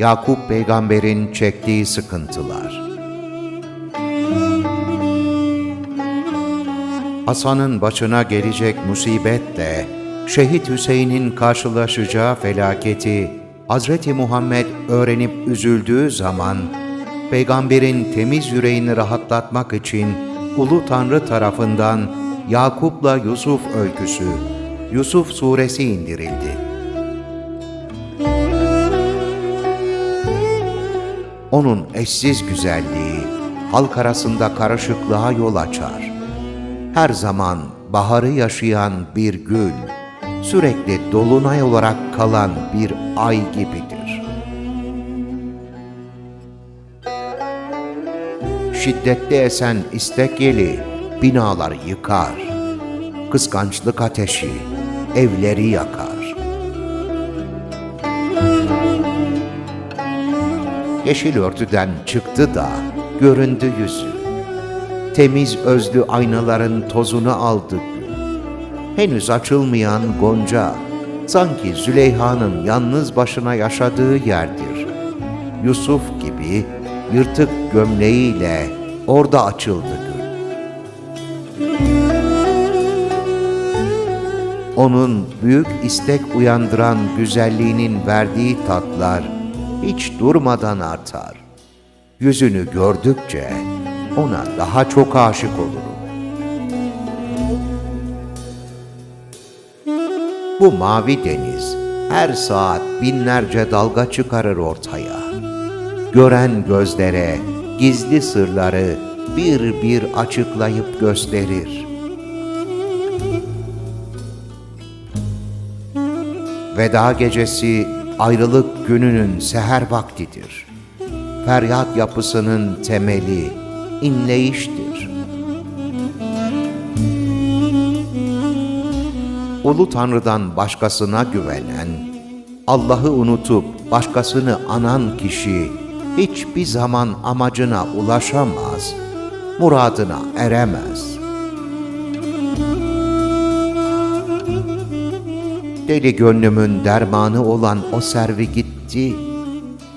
Yakup peygamberin çektiği sıkıntılar. Hasan'ın başına gelecek musibetle Şehit Hüseyin'in karşılaşacağı felaketi Hazreti Muhammed öğrenip üzüldüğü zaman peygamberin temiz yüreğini rahatlatmak için Ulu Tanrı tarafından Yakup'la Yusuf öyküsü Yusuf suresi indirildi. Onun eşsiz güzelliği halk arasında karışıklığa yol açar. Her zaman baharı yaşayan bir gül, sürekli dolunay olarak kalan bir ay gibidir. Şiddetli esen istek yeli binaları yıkar. Kıskançlık ateşi evleri yakar. Yeşil örtüden çıktı da göründü yüzü. Temiz özlü aynaların tozunu aldı gül. Henüz açılmayan gonca, sanki Züleyha'nın yalnız başına yaşadığı yerdir. Yusuf gibi yırtık gömleğiyle orada açıldı gül. Onun büyük istek uyandıran güzelliğinin verdiği tatlar hiç durmadan artar. Yüzünü gördükçe ona daha çok aşık olurum. Bu mavi deniz her saat binlerce dalga çıkarır ortaya. Gören gözlere gizli sırları bir bir açıklayıp gösterir. Veda gecesi ayrılık gününün seher vaktidir. Feryat yapısının temeli inleyiştir. Ulu Tanrı'dan başkasına güvenen, Allah'ı unutup başkasını anan kişi hiçbir zaman amacına ulaşamaz, muradına eremez. Deli gönlümün dermanı olan o servi gitti.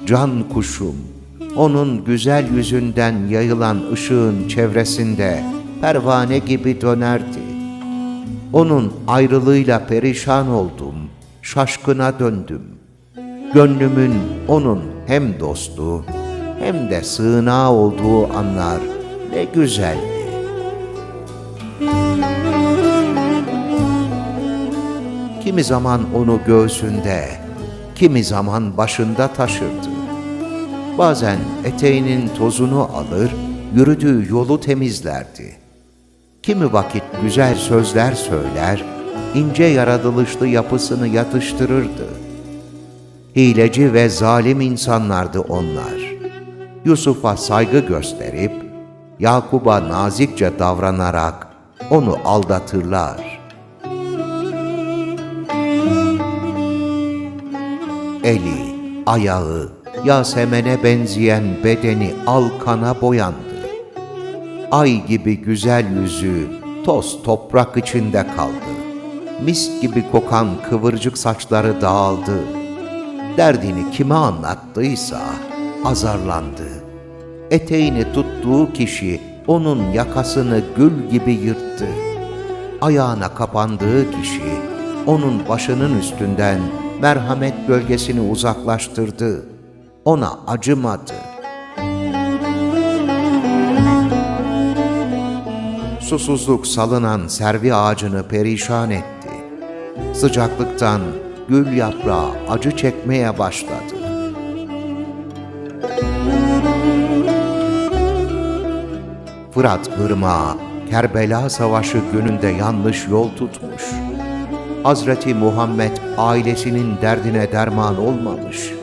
Can kuşum, onun güzel yüzünden yayılan ışığın çevresinde pervane gibi dönerdi. Onun ayrılığıyla perişan oldum, şaşkına döndüm. Gönlümün onun hem dostu hem de sığınağı olduğu anlar ne güzeldi. Kimi zaman onu göğsünde, kimi zaman başında taşırdı. Bazen eteğinin tozunu alır, yürüdüğü yolu temizlerdi. Kimi vakit güzel sözler söyler, ince yaratılışlı yapısını yatıştırırdı. Hileci ve zalim insanlardı onlar. Yusuf'a saygı gösterip, Yakub'a nazikçe davranarak onu aldatırlar. Eli, ayağı, Yasemen'e benzeyen bedeni alkana boyandı. Ay gibi güzel yüzü toz toprak içinde kaldı. Mis gibi kokan kıvırcık saçları dağıldı. Derdini kime anlattıysa azarlandı. Eteğini tuttuğu kişi onun yakasını gül gibi yırttı. Ayağına kapandığı kişi onun başının üstünden merhamet gölgesini uzaklaştırdı. Ona acımadı. Susuzluk salınan servi ağacını perişan etti. Sıcaklıktan gül yaprağı acı çekmeye başladı. Fırat ırmağı Kerbela Savaşı gününde yanlış yol tutmuş. Hazreti Muhammed ailesinin derdine derman olmamış.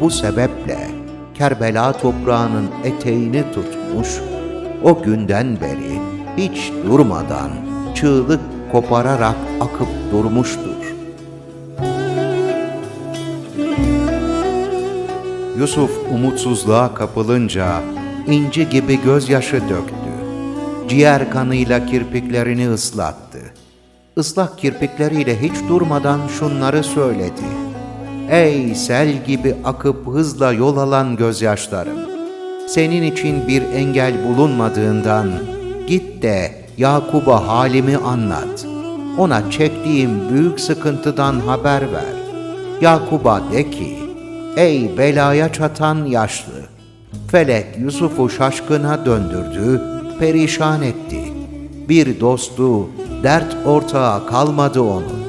Bu sebeple Kerbela toprağının eteğini tutmuş, o günden beri hiç durmadan çığlık kopararak akıp durmuştur. Yusuf umutsuzluğa kapılınca inci gibi gözyaşı döktü. Ciğer kanıyla kirpiklerini ıslattı. Islak kirpikleriyle hiç durmadan şunları söyledi. Ey sel gibi akıp hızla yol alan gözyaşlarım! Senin için bir engel bulunmadığından git de Yakub'a halimi anlat. Ona çektiğim büyük sıkıntıdan haber ver. Yakub'a de ki, ey belaya çatan yaşlı! Felek Yusuf'u şaşkına döndürdü, perişan etti. Bir dostu, dert ortağı kalmadı onun.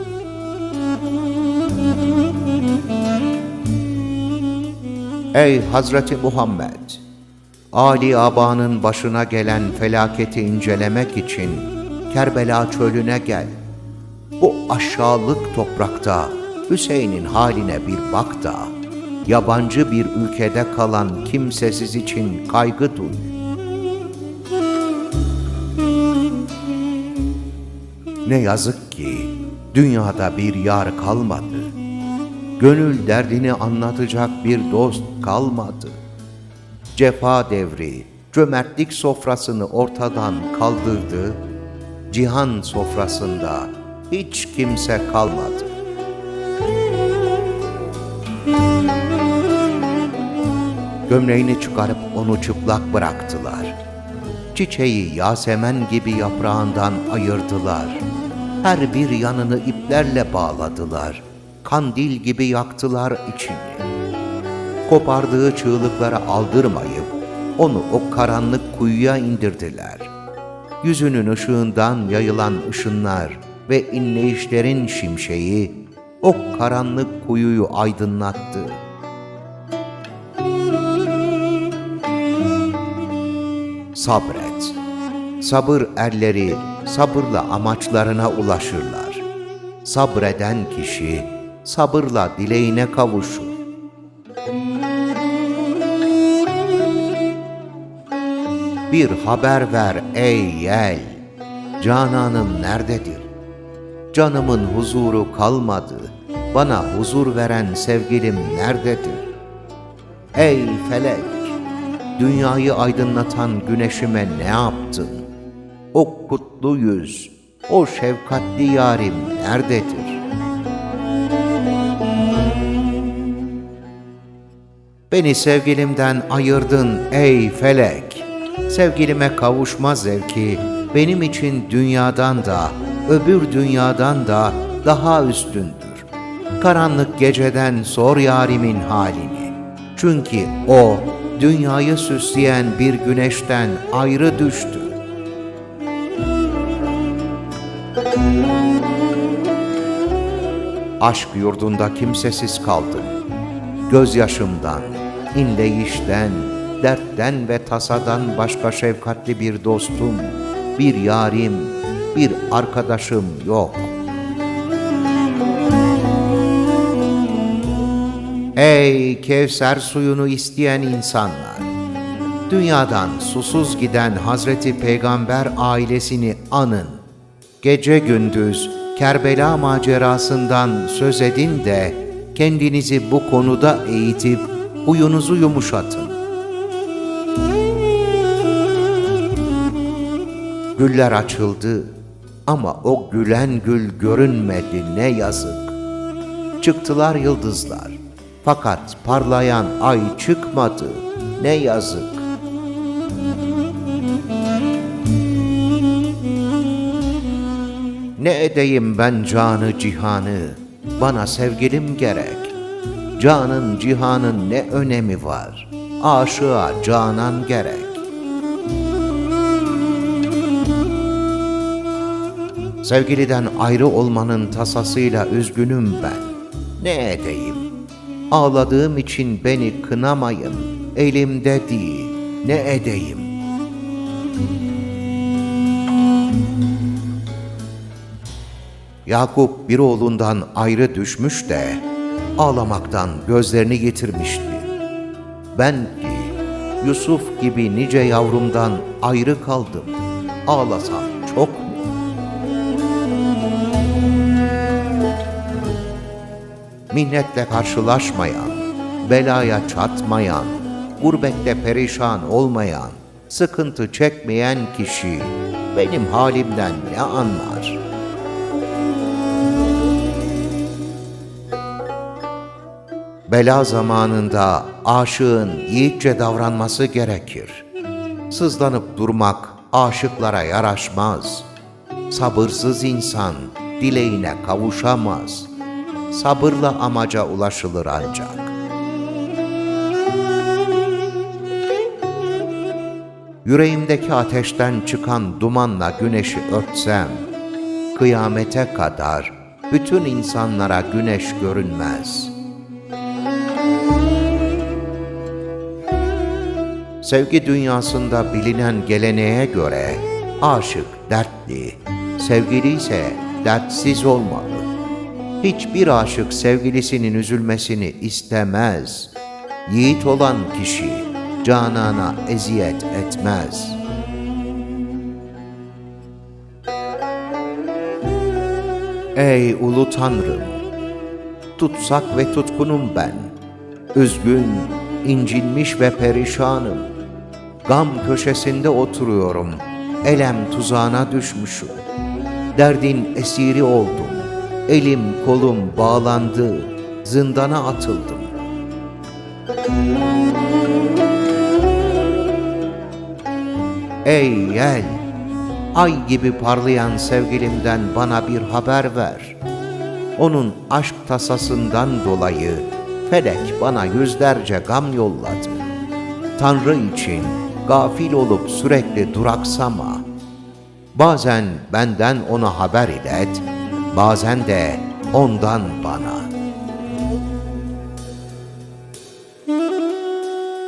Ey Hazreti Muhammed! Ali Aba'nın başına gelen felaketi incelemek için Kerbela çölüne gel. Bu aşağılık toprakta Hüseyin'in haline bir bak da, yabancı bir ülkede kalan kimsesiz için kaygı duy. Ne yazık ki dünyada bir yar kalmadı. Gönül derdini anlatacak bir dost kalmadı. Cefa devri cömertlik sofrasını ortadan kaldırdı. Cihan sofrasında hiç kimse kalmadı. Gömleğini çıkarıp onu çıplak bıraktılar. Çiçeği Yasemen gibi yaprağından ayırdılar. Her bir yanını iplerle bağladılar. Kandil gibi yaktılar içini. Kopardığı çığlıklara aldırmayıp onu o karanlık kuyuya indirdiler. Yüzünün ışığından yayılan ışınlar ve inleyişlerin şimşeği o karanlık kuyuyu aydınlattı. Sabret. Sabır erleri sabırla amaçlarına ulaşırlar. Sabreden kişi sabırla dileğine kavuşur. Bir haber ver ey yel. Cananım nerededir? Canımın huzuru kalmadı. Bana huzur veren sevgilim nerededir? Ey felek! Dünyayı aydınlatan güneşime ne yaptın? O kutlu yüz, o şefkatli yarim nerededir? Beni sevgilimden ayırdın ey felek. Sevgilime kavuşma zevki benim için dünyadan da, öbür dünyadan da daha üstündür. Karanlık geceden sor yarimin halini. Çünkü o, dünyayı süsleyen bir güneşten ayrı düştü. Aşk yurdunda kimsesiz kaldım. Gözyaşımdan, inleyişten, dertten ve tasadan başka şefkatli bir dostum, bir yarim, bir arkadaşım yok. Ey Kevser suyunu isteyen insanlar! Dünyadan susuz giden Hazreti Peygamber ailesini anın. Gece gündüz Kerbela macerasından söz edin de kendinizi bu konuda eğitip huyunuzu yumuşatın. Güller açıldı ama o gülen gül görünmedi ne yazık. Çıktılar yıldızlar fakat parlayan ay çıkmadı ne yazık. Ne edeyim ben canı cihanı, bana sevgilim gerek. Canın cihanın ne önemi var, aşığa canan gerek. Sevgiliden ayrı olmanın tasasıyla üzgünüm ben. Ne edeyim? Ağladığım için beni kınamayın, elimde değil, ne edeyim? Yakup bir oğlundan ayrı düşmüş de ağlamaktan gözlerini yitirmişti. Ben ki Yusuf gibi nice yavrumdan ayrı kaldım. Ağlasam çok mu? Minnetle karşılaşmayan, belaya çatmayan, gurbette perişan olmayan, sıkıntı çekmeyen kişi benim halimden ne anlar?'' Bela zamanında aşığın yiğitçe davranması gerekir. Sızlanıp durmak aşıklara yaraşmaz. Sabırsız insan dileğine kavuşamaz. Sabırla amaca ulaşılır ancak. Yüreğimdeki ateşten çıkan dumanla güneşi örtsem, kıyamete kadar bütün insanlara güneş görünmez. Sevgi dünyasında bilinen geleneğe göre aşık dertli, sevgili ise dertsiz olmalı. Hiçbir aşık sevgilisinin üzülmesini istemez. Yiğit olan kişi canana eziyet etmez. Ey ulu Tanrım! Tutsak ve tutkunum ben. Üzgün, incinmiş ve perişanım. Gam köşesinde oturuyorum. Elem tuzağına düşmüşüm. Derdin esiri oldum. Elim kolum bağlandı. Zindana atıldım. Ey yel! Ay gibi parlayan sevgilimden bana bir haber ver. Onun aşk tasasından dolayı felek bana yüzlerce gam yolladı. Tanrı için gafil olup sürekli duraksama. Bazen benden ona haber ilet, bazen de ondan bana.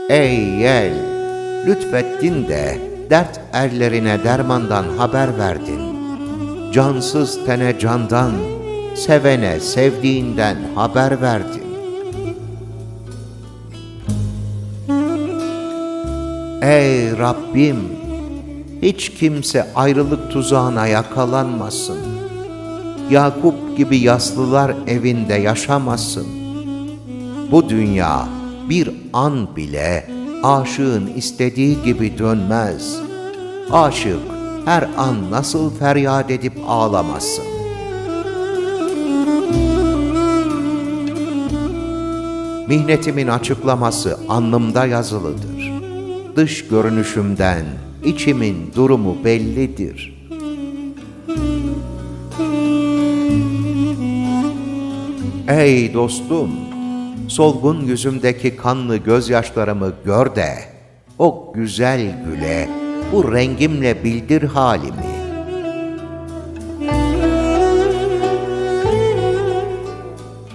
Ey yel! Lütfettin de dert erlerine dermandan haber verdin. Cansız tene candan, sevene sevdiğinden haber verdin. Ey Rabbim! Hiç kimse ayrılık tuzağına yakalanmasın. Yakup gibi yaslılar evinde yaşamasın. Bu dünya bir an bile aşığın istediği gibi dönmez. Aşık her an nasıl feryat edip ağlamasın. Mihnetimin açıklaması alnımda yazılıdır. Dış görünüşümden içimin durumu bellidir. Ey dostum! Solgun yüzümdeki kanlı gözyaşlarımı gör de, o güzel güle, bu rengimle bildir halimi.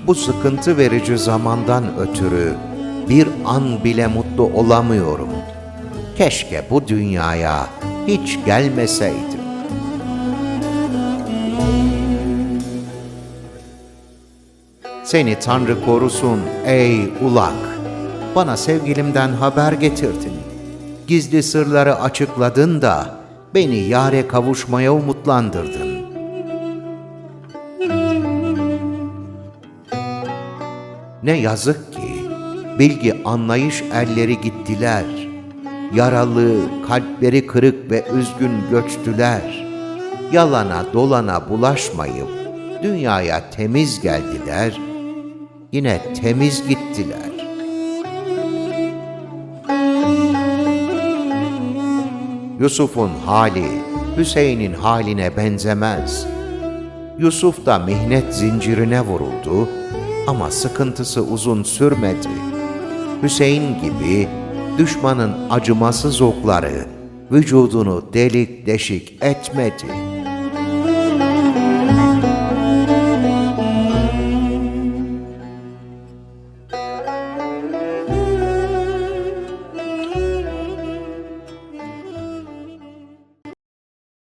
Bu sıkıntı verici zamandan ötürü bir an bile mutlu olamıyorum. Keşke bu dünyaya hiç gelmeseydim. Seni Tanrı korusun ey ulak. Bana sevgilimden haber getirdin. Gizli sırları açıkladın da beni yare kavuşmaya umutlandırdın. Ne yazık ki bilgi anlayış elleri gittiler. Yaralı, kalpleri kırık ve üzgün göçtüler. Yalana dolana bulaşmayıp dünyaya temiz geldiler, yine temiz gittiler. Yusuf'un hali Hüseyin'in haline benzemez. Yusuf da mihnet zincirine vuruldu ama sıkıntısı uzun sürmedi. Hüseyin gibi düşmanın acımasız okları vücudunu delik deşik etmedi.